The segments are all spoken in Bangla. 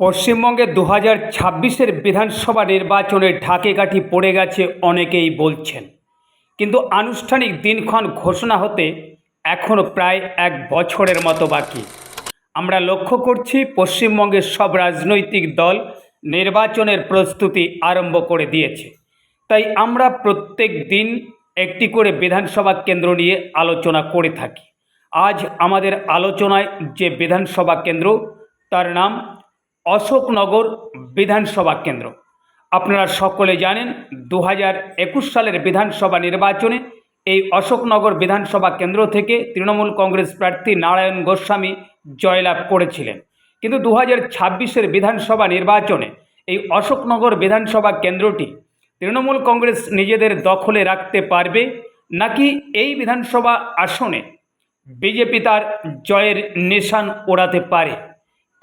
পশ্চিমবঙ্গে দু হাজার ছাব্বিশের বিধানসভা নির্বাচনের ঢাকে কাঠি পড়ে গেছে অনেকেই বলছেন। কিন্তু আনুষ্ঠানিক দিনক্ষণ ঘোষণা হতে এখনও প্রায় এক বছরের মতো বাকি। আমরা লক্ষ্য করছি পশ্চিমবঙ্গের সব রাজনৈতিক দল নির্বাচনের প্রস্তুতি আরম্ভ করে দিয়েছে। তাই আমরা প্রত্যেক দিন একটি করে বিধানসভা কেন্দ্র নিয়ে আলোচনা করে থাকি। আজ আমাদের আলোচনায় যে বিধানসভা কেন্দ্র, তার নাম অশোকনগর বিধানসভা কেন্দ্র। আপনারা সকলে জানেন দু একুশ সালের বিধানসভা নির্বাচনে এই অশোকনগর বিধানসভা কেন্দ্র থেকে তৃণমূল কংগ্রেস প্রার্থী নারায়ণ গোস্বামী জয়লাভ করেছিলেন। কিন্তু দু হাজার ছাব্বিশের বিধানসভা নির্বাচনে এই অশোকনগর বিধানসভা কেন্দ্রটি তৃণমূল কংগ্রেস নিজেদের দখলে রাখতে পারবে নাকি এই বিধানসভা আসনে বিজেপি তার জয়ের নিশান ওড়াতে পারে?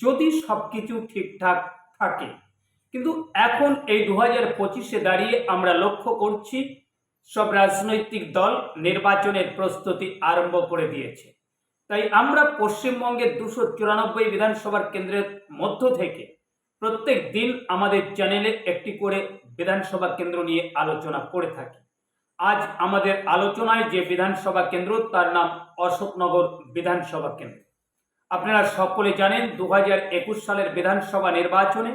যদি সব কিছু ঠিকঠাক থাকে। কিন্তু এখন এই দু হাজার পঁচিশে দাঁড়িয়ে আমরা লক্ষ্য করছি, সব রাজনৈতিক দল নির্বাচনের প্রস্তুতি আরম্ভ করে দিয়েছে। তাই আমরা পশ্চিমবঙ্গের দুশো চুরানব্বই বিধানসভার কেন্দ্রের মধ্য থেকে প্রত্যেক দিন আমাদের চ্যানেলে একটি করে বিধানসভা কেন্দ্র নিয়ে আলোচনা করে থাকি। আজ আমাদের আলোচনায় যে বিধানসভা কেন্দ্র, তার নাম অশোকনগর বিধানসভা কেন্দ্র। আপনারা সকলে জানেন দু হাজার একুশ সালের বিধানসভা নির্বাচনে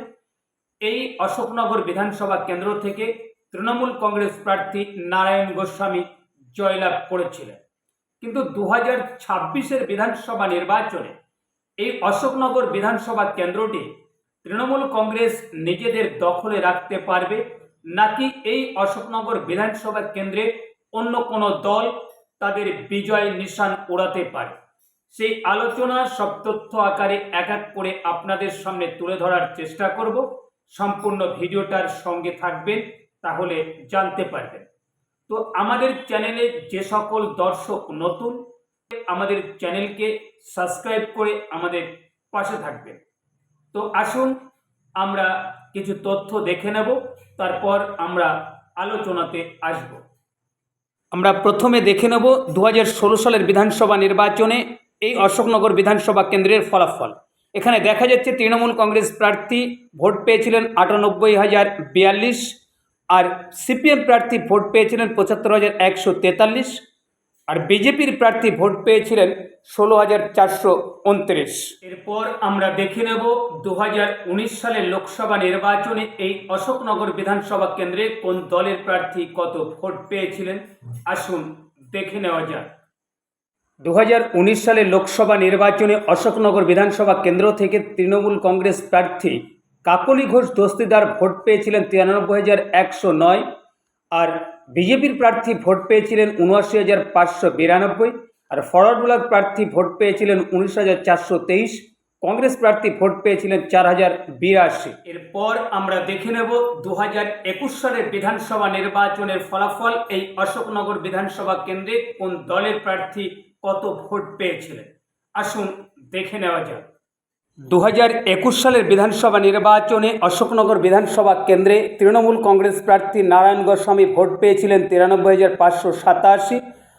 এই অশোকনগর বিধানসভা কেন্দ্র থেকে তৃণমূল কংগ্রেস প্রার্থী নারায়ণ গোস্বামী জয়লাভ করেছিলেন। কিন্তু দু হাজার ছাব্বিশের বিধানসভা নির্বাচনে এই অশোকনগর বিধানসভা কেন্দ্রটি তৃণমূল কংগ্রেস নিজেদের দখলে রাখতে পারবে, নাকি এই অশোকনগর বিধানসভা কেন্দ্রে অন্য কোনো দল তাদের বিজয় নিশান ওড়াতে পারে? সেই আলোচনা, সব তথ্য আকারে এক এক করে আপনাদের সামনে তুলে ধরার চেষ্টা করব। সম্পূর্ণ ভিডিওটার সঙ্গে থাকবেন, তাহলে জানতে পারবেন। তো আমাদের চ্যানেলে যে সকল দর্শক নতুন, আমাদের চ্যানেলকে সাবস্ক্রাইব করে আমাদের পাশে থাকবেন। তো আসুন, আমরা কিছু তথ্য দেখে নেব, তারপর আমরা আলোচনাতে আসব। আমরা প্রথমে দেখে নেব দু হাজার ষোলো সালের বিধানসভা নির্বাচনে এই অশোকনগর বিধানসভা কেন্দ্রের ফলাফল। এখানে দেখা যাচ্ছে তৃণমূল কংগ্রেস প্রার্থী ভোট পেয়েছিলেন আটানব্বই হাজার বিয়াল্লিশ আর সিপিএম প্রার্থী ভোট পেয়েছিলেন পঁচাত্তর হাজার একশো তেতাল্লিশ আর বিজেপির প্রার্থী ভোট পেয়েছিলেন ষোলো হাজার চারশো উনত্রিশ। এরপর আমরা দেখে নেব দু হাজার উনিশ সালের লোকসভা নির্বাচনে এই অশোকনগর বিধানসভা কেন্দ্রে কোন দলের প্রার্থী কত ভোট পেয়েছিলেন। আসুন দেখে নেওয়া যাক। দু সালের লোকসভা নির্বাচনে অশোকনগর বিধানসভা কেন্দ্র থেকে তৃণমূল কংগ্রেস প্রার্থী কাকলি ঘোষ দস্তিদার ভোট পেয়েছিলেন তিরানব্বই হাজার একশো নয় আর বিজেপির প্রার্থী ভোট পেয়েছিলেন উনআশি হাজার পাঁচশো বিরানব্বই আর ফরওয়ার্ড ব্লক প্রার্থী ভোট পেয়েছিলেন উনিশ হাজার চারশো তেইশ, কংগ্রেস প্রার্থী ভোট পেয়েছিলেন চার হাজার বিরাশি। এরপর আমরা দেখে নেব দু হাজার একুশ সালের বিধানসভা নির্বাচনের ফলাফল এই অশোকনগর বিধানসভা কেন্দ্রে কোন দলের প্রার্থী কত ভোট পেয়েছিলেন? আসুন দেখে নেওয়া যাক। দু হাজার একুশ সালের বিধানসভা নির্বাচনে অশোকনগর বিধানসভা কেন্দ্রে তৃণমূল কংগ্রেস প্রার্থী নারায়ণ গোস্বামী ভোট পেয়েছিলেন তিরানব্বই হাজার পাঁচশো সাতাশি,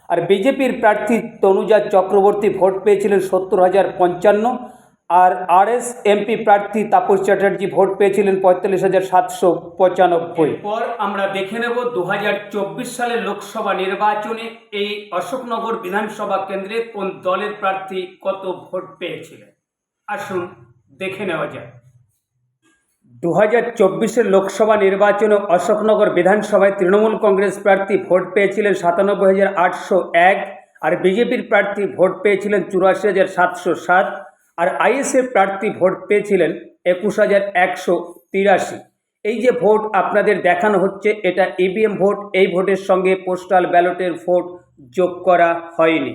আর বিজেপির প্রার্থী তনুজা চক্রবর্তী ভোট পেয়েছিলেন সত্তর হাজার পঞ্চান্ন আর আরএস এমপি প্রার্থী তাপস চ্যাটার্জি ভোট পেয়েছিলেন পঁয়তাল্লিশ হাজার সাতশো পঁচানব্বই। পর আমরা দেখে নেব দু সালের লোকসভা নির্বাচনে এই অশোকনগর বিধানসভা কেন্দ্রে কোন দলের প্রার্থী কত ভোট পেয়েছিলেন? আসুন দেখে নেওয়া যাক। দু হাজার চব্বিশের লোকসভা নির্বাচনে অশোকনগর বিধানসভায় তৃণমূল কংগ্রেস প্রার্থী ভোট পেয়েছিলেন সাতানব্বই হাজার আটশো এক আর বিজেপির প্রার্থী ভোট পেয়েছিলেন চুরাশি হাজার সাতশো সাত। আর আইএসএফ প্রার্থী ভোট পেয়েছিলেন একুশ হাজার একশো তিরাশি। এই যে ভোট আপনাদের দেখানো হচ্ছে, এটা ইভিএম ভোট, এই ভোটের সঙ্গে পোস্টাল ব্যালটের ভোট যোগ করা হয়নি।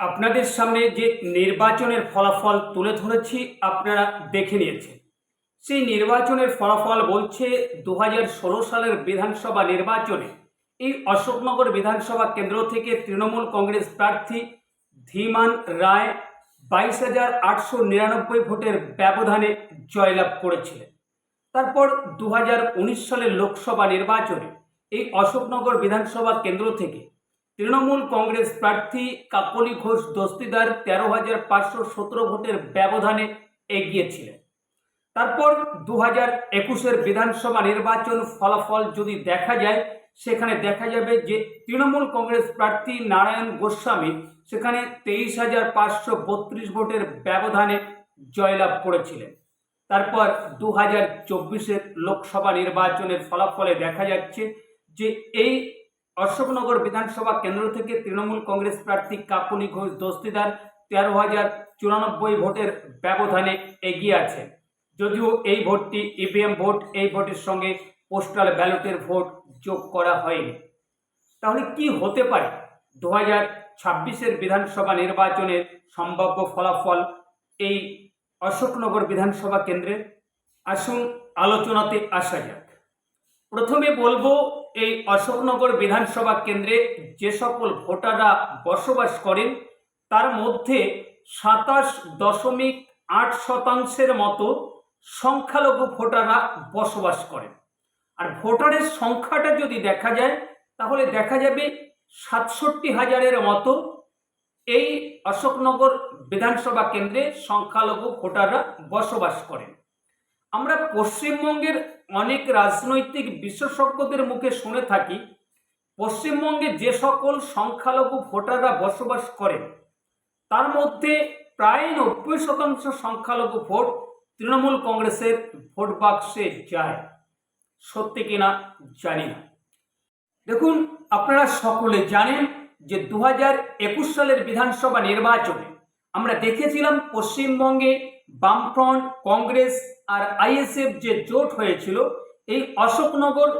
আপনাদের সামনে যে নির্বাচনের ফলাফল তুলে ধরেছি, আপনারা দেখে নিয়েছেন। সেই নির্বাচনের ফলাফল বলছে দু হাজার ষোলো সালের বিধানসভা নির্বাচনে এই অশোকনগর বিধানসভা কেন্দ্র থেকে তৃণমূল কংগ্রেস প্রার্থী ধীমান রায় বাইশ হাজার আটশো নিরানব্বই ভোটের ব্যবধানে জয়লাভ করেছিলেন। তারপর দু হাজার উনিশ সালের লোকসভা নির্বাচনে এই অশোকনগর বিধানসভা কেন্দ্র থেকে তৃণমূল কংগ্রেস প্রার্থী কাকলি ঘোষ দস্তিদার তেরো হাজার পাঁচশো সতেরো ভোটের ব্যবধানে এগিয়েছিলেন। তারপর দু হাজার একুশের বিধানসভা নির্বাচন ফলাফল যদি দেখা যায় সেখানে দেখা যাবে যে তৃণমূল কংগ্রেস প্রার্থী নারায়ণ গোস্বামী সেখানে তেইশ হাজার পাঁচশো বত্রিশ ভোটের ব্যবধানে জয়লাভ করেছিলেন। তারপর দু হাজার চব্বিশের লোকসভা নির্বাচনের ফলাফলে দেখা যাচ্ছে যে এই অশোকনগর বিধানসভা কেন্দ্র থেকে তৃণমূল কংগ্রেস প্রার্থী কাপুনি ঘোষ দস্তিদার তেরো হাজার চুরানব্বই ভোটের ব্যবধানে এগিয়ে আছে। যদিও এই ভোটটি ইভিএম ভোট, এই ভোটের সঙ্গে পোস্টাল ব্যালটের ভোট যোগ করা হয়নি। তাহলে কি হতে পারে? দু হাজার ছাব্বিশের বিধানসভা নির্বাচনের সম্ভাব্য ফলাফল এই অশোকনগর বিধানসভা কেন্দ্রে? আসুন আলোচনাতে আসা যাক। প্রথমে বলব, এই অশোকনগর বিধানসভা কেন্দ্রে যে সকল ভোটাররা বসবাস করেন, তার মধ্যে সাতাশ দশমিক আট শতাংশের মতো সংখ্যালঘু ভোটাররা বসবাস করেন। আর ভোটারের সংখ্যাটা যদি দেখা যায়, তাহলে দেখা যাবে সাতষট্টি হাজারের মতো এই অশোকনগর বিধানসভা কেন্দ্রে সংখ্যালঘু ভোটাররা বসবাস করেন। আমরা পশ্চিমবঙ্গের অনেক রাজনৈতিক বিশেষজ্ঞদের মুখে শুনে থাকি, পশ্চিমবঙ্গে যে সকল সংখ্যালঘু ভোটাররা বসবাস করেন, তার মধ্যে প্রায় নব্বই শতাংশ সংখ্যালঘু ভোট তৃণমূল কংগ্রেসের ভোট বাক্সে যায়। সত্যি কিনা জানি না। দেখুন, আপনারা সকলে জানেন যে দু একুশ সালের বিধানসভা নির্বাচনে আমরা দেখেছিলাম পশ্চিমবঙ্গে বামফ্রন্ট, কংগ্রেস আর আইএসএফ যে জোট হয়েছিল, এই অশোকনগর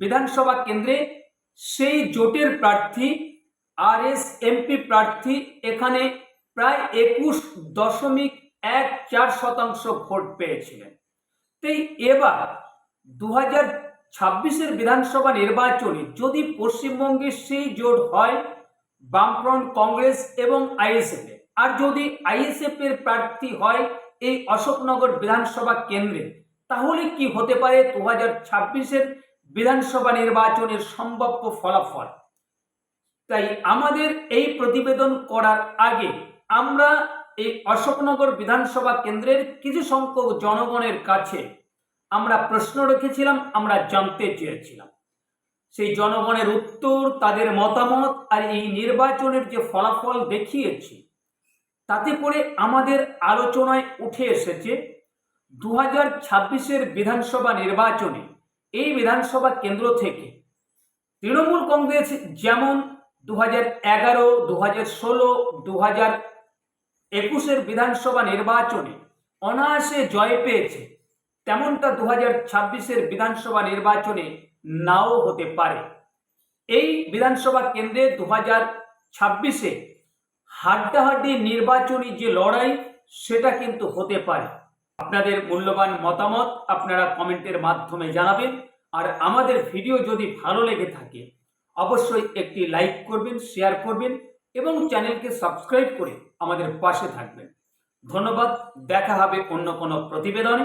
বিধানসভা কেন্দ্রে সেই জোটের প্রার্থী আর এস এমপি প্রার্থী, এখানে প্রায় একুশ দশমিক এক চার শতাংশ ভোট পেয়েছিলেন। তাই এবার দু হাজার ছাব্বিশের বিধানসভা নির্বাচনে যদি পশ্চিমবঙ্গে সেই জোট হয়, বামফ্রন্ট, কংগ্রেস এবং আইএসএফ আর যদি আইএসএফ এর প্রার্থী হয় এই অশোকনগর বিধানসভা কেন্দ্রে, তাহলে কি হতে পারে দু হাজার ছাব্বিশের বিধানসভা নির্বাচনের সম্ভাব্য ফলাফল? তাই আমাদের এই প্রতিবেদন করার আগে আমরা এই অশোকনগর বিধানসভা কেন্দ্রের কিছু সংখ্যক জনগণের কাছে আমরা প্রশ্ন রেখেছিলাম, আমরা জানতে চেয়েছিলাম। সেই জনগণের উত্তর, তাদের মতামত আর এই নির্বাচনের যে ফলাফল দেখিয়েছি, তাতে করে আমাদের আলোচনায় উঠে এসেছে দু হাজার ছাব্বিশের বিধানসভা নির্বাচনে, এই বিধানসভা কেন্দ্র থেকে তৃণমূল কংগ্রেস যেমন দু হাজার এগারো দু হাজার ষোলো দু হাজার একুশের বিধানসভা নির্বাচনে অনায়াসে জয় পেয়েছে তেমনটা দু হাজার ছাব্বিশের বিধানসভা নির্বাচনে নাও হতে পারে। এই বিধানসভা কেন্দ্রে দু হাজার ছাব্বিশে হাড্ডাহাড্ডি নির্বাচনী যে লড়াই, সেটা কিন্তু হতে পারে। আপনাদের মূল্যবান মতামত আপনারা কমেন্টের মাধ্যমে জানাবেন। আর আমাদের ভিডিও যদি ভালো লেগে থাকে, অবশ্যই একটি লাইক করবেন, শেয়ার করবেন এবং চ্যানেলকে সাবস্ক্রাইব করে আমাদের পাশে থাকবেন। ধন্যবাদ, দেখা হবে অন্য কোনো প্রতিবেদনে।